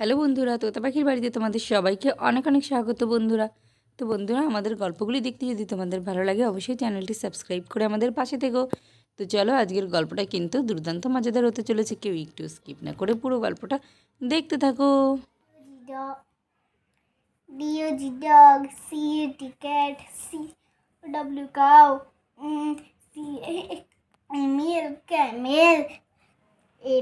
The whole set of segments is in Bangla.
হ্যালো বন্ধুরা তোতা পাখির বাড়িতে তোমাদের সবাইকে অনেক অনেক স্বাগত বন্ধুরা তো বন্ধুরা আমাদের গল্পগুলি দেখতে যদি তোমাদের ভালো লাগে অবশ্যই চ্যানেলটি সাবস্ক্রাইব করে আমাদের পাশে থেকো তো চলো আজকের গল্পটা কিন্তু দুর্দান্ত মজাদার হতে চলেছে কেউ একটু স্কিপ না করে পুরো গল্পটা দেখতে থাকো. Mm,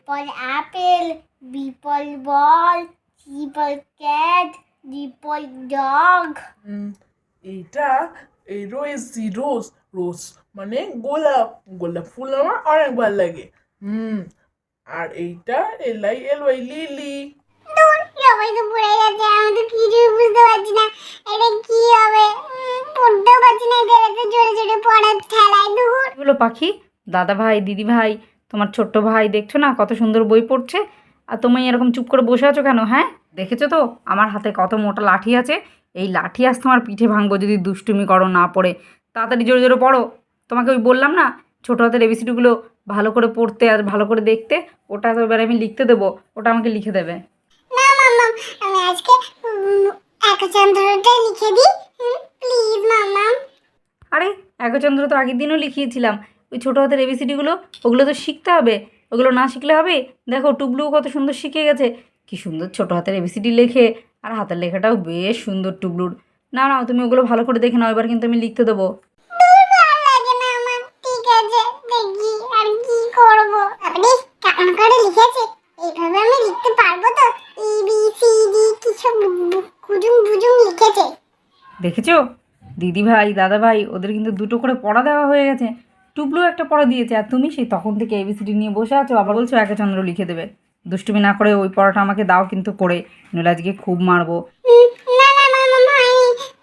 for apple. Ball. For cat. D for dog. হুম, এইটা এই রয়েছি রোজ রোজ। মানে গোলাপ গোলাপ ফুল আমার অনেক ভালো লাগে। হুম আর এইটা এলাই এলওয়াই লিলি। দূর সবাই তো পড়ে যাচ্ছে আমি তো কিছুই বুঝতে পারছি না এটা কি হবে পড়তেও পারছি না এদের এত জোরে জোরে পড়ার ঠেলায় দূর এগুলো পাখি দাদা ভাই দিদি ভাই তোমার ছোট্ট ভাই দেখছ না কত সুন্দর বই পড়ছে? আর তুমি এরকম চুপ করে বসে আছো কেন হ্যাঁ? দেখেছ তো? আমার হাতে কত মোটা লাঠি আছে। এই লাঠি আজ তোমার পিঠে ভাঙবো যদি দুষ্টুমি করো না পড়ে। তাড়াতাড়ি জোরে জোরে পড়ো। তোমাকে ওই বললাম না ছোটো হাতের এবিসিডিগুলো ভালো করে পড়তে আর ভালো করে দেখতে ওটা তো এবার আমি লিখতে দেবো। ওটা আমাকে লিখে দেবে। না মাম্মা আমি আজকে একচন্দ্রটা লিখে দিই। প্লিজ মাম্মা আরে একচন্দ্র তো আগের দিনও লিখিয়েছিলাম। ওই ছোটো হাতের এবিসিডিগুলো ওগুলো তো শিখতে হবে। ওগুলো না শিখলে হবে? দেখো টুবলু কত সুন্দর শিখে গেছে। কি সুন্দর ছোটো হাতের এবিসিডি লেখে। আর হাতের লেখাটাও বেশ সুন্দর টুবলুর। না না তুমি ওগুলো ভালো করে দেখে নাও এবার কিন্তু আমি লিখতে দেবো। এইভাবে আমি লিখতে পারব তো বি সি ডি কিছু কুজুম বুজুম লিখেছে দেখেছ? দিদি ভাই দাদা ভাই ওদের কিন্তু দুটো করে পড়া দেওয়া হয়ে গেছে। টুবলু একটা পড়া দিয়েছে আর তুমি সেই তখন থেকে এবিসিডি নিয়ে বসে আছো আবার বলছো একচন্দ্র লিখে দেবে। দুষ্টুমি না করে ওই পড়াটা আমাকে দাও কিন্তু করে নইলে আজকে খুব মারবো। আমি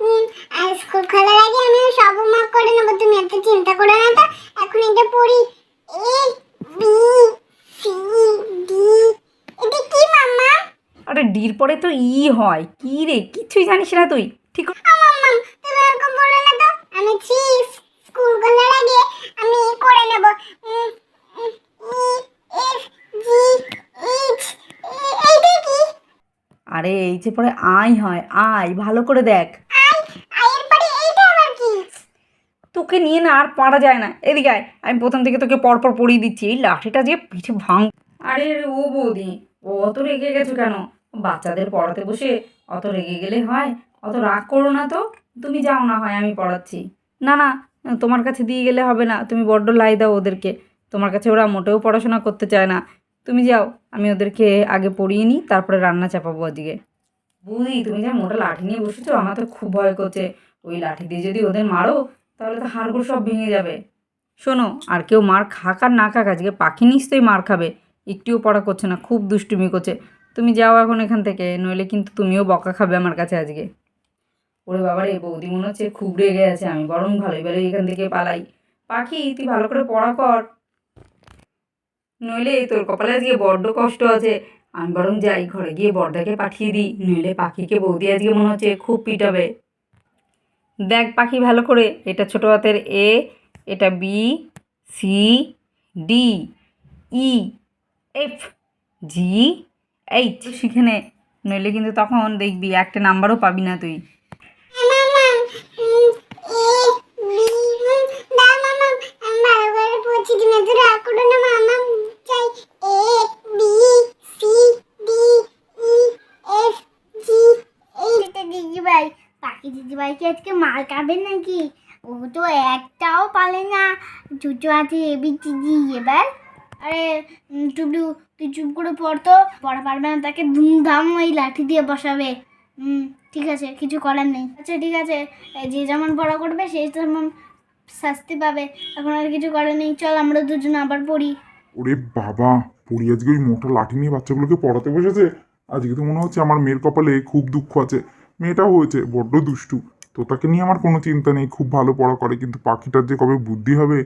উম, আর স্কুল খোলার আগে আমি সব হোমওয়ার্ক করে নেব তুমি এত চিন্তা করো না তো। এখন এটা পড়ি এ বি সি ডি এটা কি মাম্মা? আরে ডির পরে তো ই হয়। কি রে কিচ্ছুই জানিস না তুই ঠিক মাম্মা তুমি এরকম বলো না তো আমি চিজ স্কুল খোলার আগে আমি করে নেব উম, উম, ই এফ জি এইচ এইটা কি আরে এই যে পরে আই হয় আই ভালো করে দেখ। তোকে নিয়ে না আর পারা যায় না। এদিকে আয় আমি প্রথম থেকে তোকে পরপর পড়িয়ে দিচ্ছি। এই লাঠিটা যে পিঠে ভাঙ আরে ও বৌদি ও অত রেগে গেছো কেন? বাচ্চাদের পড়াতে বসে অত রেগে গেলে হয় অত রাগ করো না তো। তুমি যাও না হয় আমি পড়াচ্ছি। না না তোমার কাছে দিয়ে গেলে হবে না। তুমি বড্ড লাই দাও ওদেরকে। তোমার কাছে ওরা মোটেও পড়াশোনা করতে চায় না। তুমি যাও আমি ওদেরকে আগে পড়িয়ে নিই তারপরে রান্না চাপাবো আজকে বুঝি তুমি যা মোটা লাঠি নিয়ে বসেছো আমার তো খুব ভয় করছে। ওই লাঠি দিয়ে যদি ওদের মারো তাহলে তো হাড়গুড় সব ভেঙে যাবে। শোনো আর কেউ মার খাক আর না খাক আজকে পাখি নিশ্চয়ই মার খাবে। একটিও পড়া করছে না খুব দুষ্টুমি করছে। তুমি যাও এখন এখান থেকে নইলে কিন্তু তুমিও বকা খাবে আমার কাছে আজকে। ওরে বাবারে বৌদি মনে হচ্ছে খুব রেগে আছে আমি বরং ভালোই ভালোই এখান থেকে পালাই। পাখি তুই ভালো করে পড়া কর। নইলে তোর কপালে আজকে বড্ড কষ্ট আছে। আমি বরং যাই, ঘরে গিয়ে বর্দাকে পাঠিয়ে দিই, নইলে পাখিকে বৌদি আজকে মনে হচ্ছে খুব পিটাবে। দেখ পাখি ভালো করে, এটা ছোট হাতের এ, এটা B, C, D, E, F, G, H. শিখে নে, নইলে কিন্তু তখন দেখবি একটা নাম্বারও পাবি না তুই মামা উম, এ বি উম, না মামা আমি ভালো করে পড়ছি তুমি এত রাগ করো না মামা চাই A B C D E F G এইটা দিদি ভাই পাখি দিদি ভাই কি আজকে মার খাবে নাকি? ও তো একটাও পালে না। চুচু আছে এবি চিজি এবার। আরে টুবলু তুই চুপ করে পড়তো পড়া পারবে না, তাকে ধুমধাম ওই লাঠি দিয়ে বসাবে। হুম ঠিক আছে, কিছু করার নেই। আচ্ছা ঠিক আছে যে যেমন পড়া করবে সেই তেমন শাস্তি পাবে। এখন আর কিছু করার নেই। চল, আমরা দুজন আবার পড়ি। ওরে বাবা, পড়ি আজকে ওই মোটা লাঠি নিয়ে বাচ্চাগুলোকে পড়াতে বসেছে? আজকে তো মনে হচ্ছে আমার মেয়ের কপালে খুব দুঃখ আছে। মেয়েটাও হয়েছে, বড্ড দুষ্টু। তো তাকে নিয়ে আমার কোনো চিন্তা নেই খুব ভালো পড়া করে। কিন্তু পাখিটার যে কবে বুদ্ধি হবে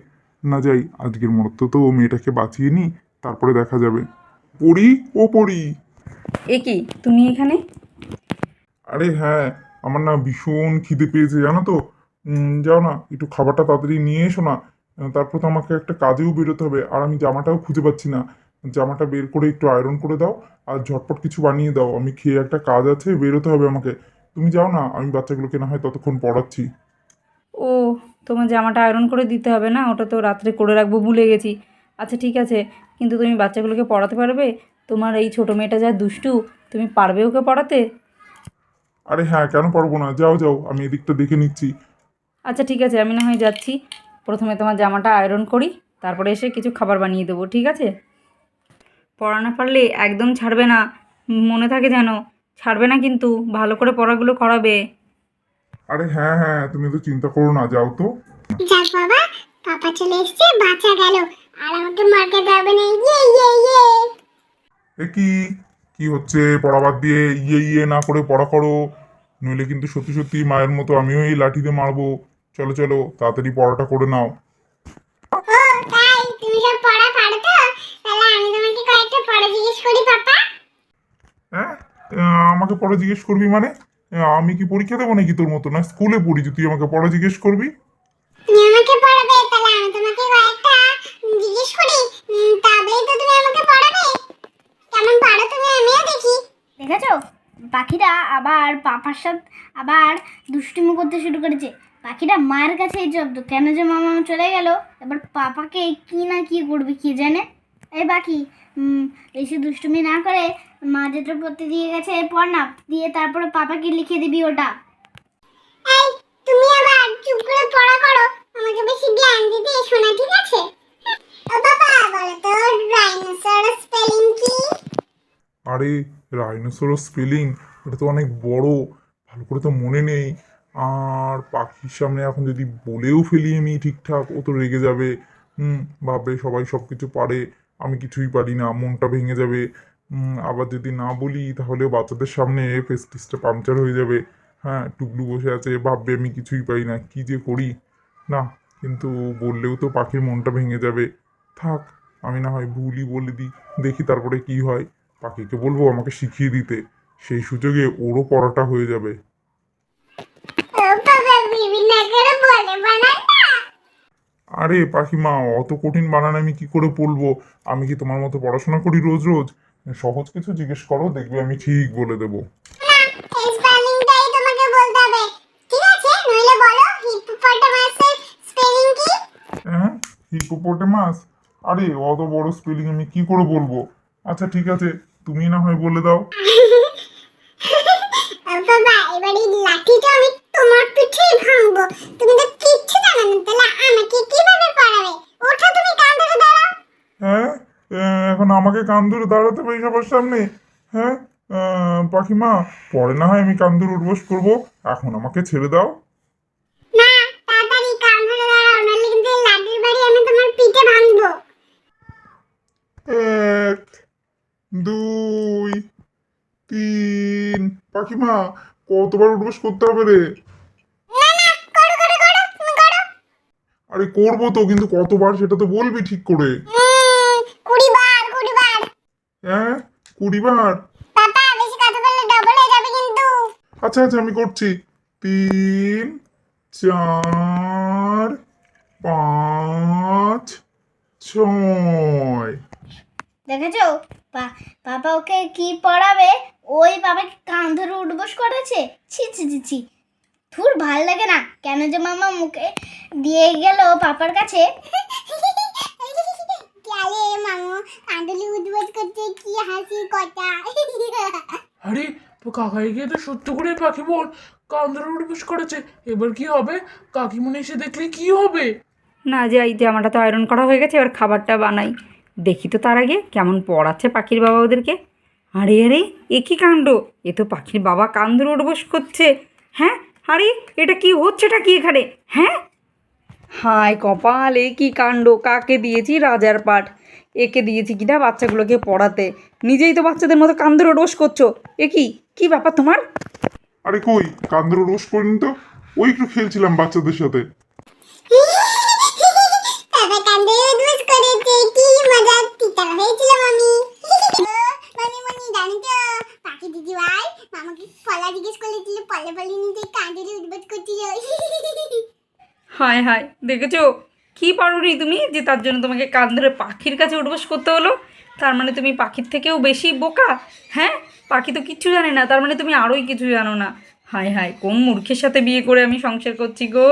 না যাই আজকের মতো তো ও মেয়েটাকে বাঁচিয়ে নিই তারপরে দেখা যাবে। পড়ি ও পড়ি। এ কি তুমি এখানে? আরে হ্যাঁ আমার না ভীষণ খিদে পেয়েছে জানো তো? যাও না একটু খাবারটা তাড়াতাড়ি নিয়ে এসো না। তারপর তো আমাকে একটা কাজেও বেরোতে হবে আর আমি জামাটাও খুঁজে পাচ্ছি না। জামাটা বের করে একটু আয়রন করে দাও আর ঝটপট কিছু বানিয়ে দাও। আমি খেয়ে একটা কাজ আছে বেরোতে হবে আমাকে। তুমি যাও না আমি বাচ্চাগুলোকে না হয় ততক্ষণ পড়াচ্ছি। ও তোমার জামাটা আয়রন করে দিতে হবে না? ওটা তো রাত্রে করে রাখব ভুলে গেছি। আচ্ছা ঠিক আছে। কিন্তু তুমি বাচ্চাগুলোকে পড়াতে পারবে? তোমার এই ছোটো মেয়েটা যা দুষ্টু তুমি পারবে ওকে পড়াতে? আরে হ্যাঁ কেন পারব না? যাও যাও আমি এদিকটা দেখে নিচ্ছি। আচ্ছা ঠিক আছে আমি না হয় যাচ্ছি। প্রথমে তোমার জামাটা আয়রন করি তারপরে এসে কিছু খাবার বানিয়ে দেবো ঠিক আছে? পড়া না পারলে একদম ছাড়বে না মনে থাকে যেন। ছাড়বে না কিন্তু ভালো করে পড়াগুলো করাবে। আরে হ্যাঁ হ্যাঁ তুমি তো চিন্তা করো না যাও তো। যাক বাবা পাপা চলে এসছে বাঁচা গেল। আর আমাকে মারতে হবে না ইয়ে ইয়ে ইয়ে। এ কি কি হচ্ছে পড়া বাদ দিয়ে ইয়ে ইয়ে না করে পড়া করো। নইলে কিন্তু সত্যি সত্যি মায়ের মতো আমিও এই লাঠিতে মারবো। চলো চলো তাড়াতাড়ি পড়াটা করে নাও ও তাই তুমি সব পড়া পারো তো তাহলে আমি তোমাকে কয়েকটা পড়া জিজ্ঞেস করি পাপা হ্যাঁ আহ, আমাকে পড়া জিজ্ঞেস করবি মানে? আমি কি পরীক্ষা দেবো নাকি তোর মতো? না স্কুলে পড়ি যে তুই আমাকে পড়া জিজ্ঞেস করবি। তুমি আমাকে পড়াবে তাহলে আমি তোমাকে কয়েকটা জিজ্ঞেস করি। তবেই তো তুমি আমাকে পড়াবে। কেমন পারো তুমি আমিও দেখি। দেখেছ? পাখিরা আবার পাপার সাথে আবার দুষ্টুমি করতে শুরু করেছে। পাখিরা মায়ের কাছে এই জব্দ কেন যে মামা চলে গেল? এবার পাপাকে কি না কি করবে কি জানে? এই বাকি বেশি দুষ্টুমি না করে মা যেটা পড়তে দিয়ে গেছে পড় না দিয়ে তারপরে পাপাকে লিখে দিবি ওটা? এই তুমি আবার চুপ করে পড়া করো আমাকে বেশি জ্ঞান দিতে এসো না ঠিক আছে? ও বাবা বলো তো ডাইনোসর স্পেলিং কি? আরে রাইনোসরস স্পেলিং এটা তো অনেক বড় ভালো করে তো মনে নেই। আর পাখির সামনে এখন যদি বলেও ফেলি আমি ঠিকঠাক ও তো রেগে যাবে। হুম ভাববে সবাই সব কিছু পারে। আমি কিছুই পারি না, মনটা ভেঙে যাবে। আবার যদি না বলি তাহলে বাচ্চাদের সামনে ফেস্টিসটা পাংচার হয়ে যাবে। হ্যাঁ টুকলু বসে আছে, ভাববে আমি কিছুই পারি না, কি যে করি? না, কিন্তু বললেও তো পাখির মনটা ভেঙে যাবে। থাক, আমি না হয় ভুলই বলে দিই, দেখি তারপরে কি হয়। পাখিকে বলব আমাকে শিখিয়ে দিতে, সেই সুযোগে ওরও পড়াটা হয়ে যাবে ও বাবা বিভিন্ন করে বলে বানান না আরে পাখিমা অত কঠিন বানান আমি কি করে বলব? আমি কি তোমার মতো পড়াশোনা করি রোজ রোজ? সহজ কিছু জিজ্ঞেস করো দেখবে আমি ঠিক বলে দেবো। কি? হ্যাঁ হিপোপোটেমাস আরে অত বড় স্পেলিং আমি কি করে বলব? আচ্ছা ঠিক আছে তুমি না হয় বলে দাও ও বাবা এবার এই লাঠিটা আমি তোমার পিঠেই ভাঙবো তুমি তো কিচ্ছু জানো না তাহলে আমাকে কীভাবে পড়াবে ওঠো তুমি কান ধরে দাঁড়াও হ্যাঁ আহ, এখন আমাকে কান ধরে দাঁড়াতে পারি সবার সামনে। হ্যাঁ? পাখিমা পরে না হয় আমি কান ধরে উঠবোস করব। এখন আমাকে ছেড়ে দাও। এক দুই তিন। পাখিমা কতবার উঠবোস করতে হবে রে? আরে করব তো কিন্তু কতবার সেটা তো বলবি ঠিক করে উম, কুড়ি বার কুড়ি বার হ্যাঁ? কুড়ি বার পাপা বেশি কথা বললে ডবল হয়ে যাবে কিন্তু। আচ্ছা আচ্ছা আমি করছি। তিন চার পাঁচ ছয়। দেখেছ? পাপা ওকে কি পড়াবে? ওই বাবাকে কান ধরে উঠবোস করেছে ছি ছি ছি ছি। থুর ভালো লাগে না। কেন যে মামা মুখে দিয়ে গেল পাপার কাছে? মামু কান্দুলি উদ্বোধ করতে কি হাসি কথা? আরে তো কাকাই গিয়ে তো সত্য করে পাখি বোন কান্দর উঠবস করেছে। এবার কি হবে? কাকিমুনি এসে দেখলে কি হবে? না যাই জামাটা তো আয়রন করা হয়ে গেছে এবার খাবারটা বানাই। দেখি তো তার আগে কেমন পড়াচ্ছে পাখির বাবা ওদেরকে। আরে আরে এ কী কাণ্ড? এ তো পাখির বাবা কান ধরে উঠবোস করছে। হ্যাঁ আরে এটা কি হচ্ছেটা কি এখানে? হ্যাঁ? হায় কপাল এ কি কাণ্ড? কাকে দিয়েছি রাজার পাঠ? একে দিয়েছি কিনা বাচ্চাগুলোকে পড়াতে। নিজেই তো বাচ্চাদের মতো কান ধরে উঠবোস করছ। এ কি? কি ব্যাপার তোমার? আরে কই? কান ধরে রোজ করিনি তো? ওই একটু খেলছিলাম বাচ্চাদের সাথে। কি হায় হায় দেখেছ? কি পারোনি তুমি যে তার জন্য তোমাকে কান ধরে পাখির কাছে উঠবোস করতে হলো? তার মানে তুমি পাখির থেকেও বেশি বোকা? হ্যাঁ? পাখি তো কিচ্ছু জানে না তার মানে তুমি আরোই কিছু জানো না। হায় হায় কোন মূর্খের সাথে বিয়ে করে আমি সংসার করছি গো?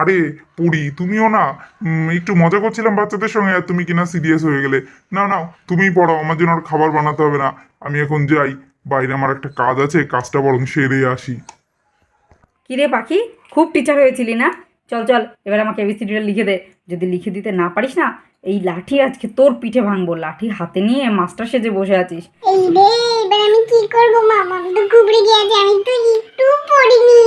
আরে পুরি তুমিও না একটু মজা করছিলাম বাচ্চাদের সঙ্গে আর তুমি কিনা সিরিয়াস হয়ে গেলে। না না তুমিই পড়ো আমার জন্য আর খাবার বানাতে হবে না। আমি এখন যাই বাইরে আমার একটা কাজ আছে কাজটা বরং সেরে আসি। কিরে পাখি খুব টিচার হয়েছিলি না? চল চল এবার আমাকে এবিসিডিটা লিখে দে। যদি লিখে দিতে না পারিস না এই লাঠি আজকে তোর পিঠে ভাঙবো। লাঠি হাতে নিয়ে মাস্টার সেজে বসে আছিস। এই রে এবার আমি কি করব মামা তো ঘুবড়ে গিয়েছে আমি তো একটু পড়িনি।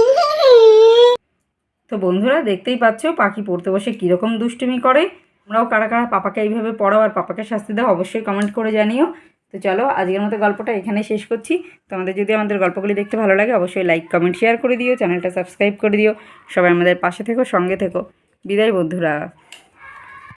তো বন্ধুরা দেখতেই পাচ্ছ পাখি পড়তে বসে কীরকম দুষ্টুমি করে। আমরাও কারা কারা পাপাকে এইভাবে পড়াও আর পাপাকে শাস্তি দাও অবশ্যই কমেন্ট করে জানিও। তো চলো আজকের মতো গল্পটা এখানে শেষ করছি। তোমাদের যদি আমাদের গল্পগুলি দেখতে ভালো লাগে, অবশ্যই লাইক কমেন্ট শেয়ার করে দিও, চ্যানেলটা সাবস্ক্রাইব করে দিও। সবাই আমাদের পাশে থেকো, সঙ্গে থেকো। বিদায় বন্ধুরা।